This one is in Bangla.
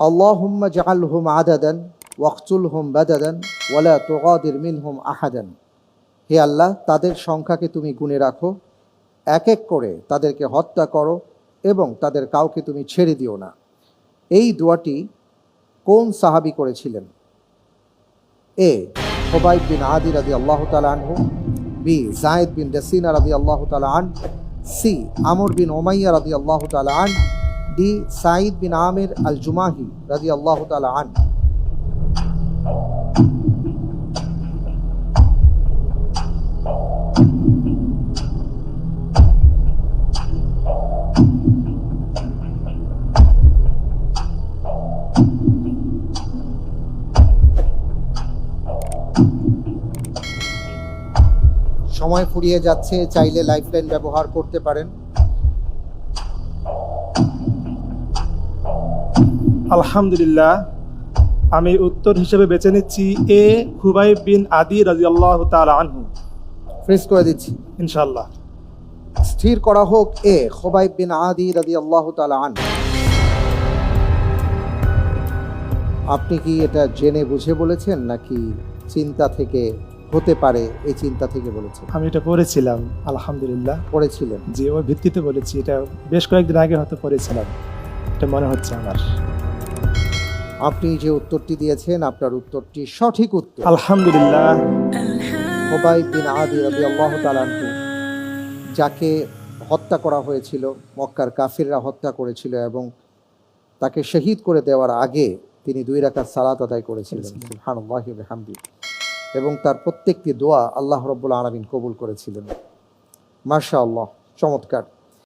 আল্লাহুম্মা জাআলহুম আদাদান ওয়াকতুলহুম বাদাদান ওয়ালা তুগাদির মিনহুম আহাদান। হে আল্লাহ, তাদের সংখ্যাকে তুমি গুণে রাখো এক এক করে তাদেরকে হত্যা করো এবং তাদের কাউকে তুমি ছেড়ে দিও না। এই দোয়াটি কোন সাহাবি করেছিলেন? এ হোবাইব বিন আদি রাদি আল্লাহ আনহু, বি জায়দ বিন রসিনা রাদি আল্লাহ আন, সি আমর বিন ওমাইয়া রাদি আল্লাহ আন ডি সাইদ বিন আমির আল জুমাহি রাদি আল্লাহ আন সময় ফুরিয়ে যাচ্ছে, চাইলে লাইফলাইন ব্যবহার করতে পারেন। আলহামদুলিল্লাহ আমি উত্তর হিসেবে বেছে নিচ্ছি এ হুবাই বিন আদি রাজি আল্লাহ তালা আনহু। ফ্রিজ করে দিচ্ছি। ইনশাল্লাহ স্থির করা হোক এ খোবাইব বিন আদি রাদি আল্লাহ তালা আন আপনি কি এটা জেনে বুঝে বলেছেন নাকি চিন্তা থেকে হতে পারে এই চিন্তা থেকে বলেছেন? আমি এটা পড়েছিলাম আলহামদুলিল্লাহ। পড়েছিলেন। যে ওই ভিত্তিতে বলেছি এটা বেশ কয়েকদিন আগে হয়তো পড়েছিলাম। এটা মনে হচ্ছে আমার। আপনি যে উত্তরটি দিয়েছেন আপনার উত্তরটি সঠিক উত্তর। আলহামদুলিল্লাহ। খোবাইব বিন আদি রাদি আল্লাহ তালানহু যাকে হত্যা করা হয়েছিল মক্কার কাফিররা হত্যা করেছিল এবং তাকে শহীদ করে দেওয়ার আগে তিনি দুই রাকাত সালাত আদায় করেছিলেন। ওয়া এবং তার প্রত্যেকটি দোয়া আল্লাহ রব্বুল আলামিন কবুল করেছিলেন। মাশাআল্লাহ চমৎকার।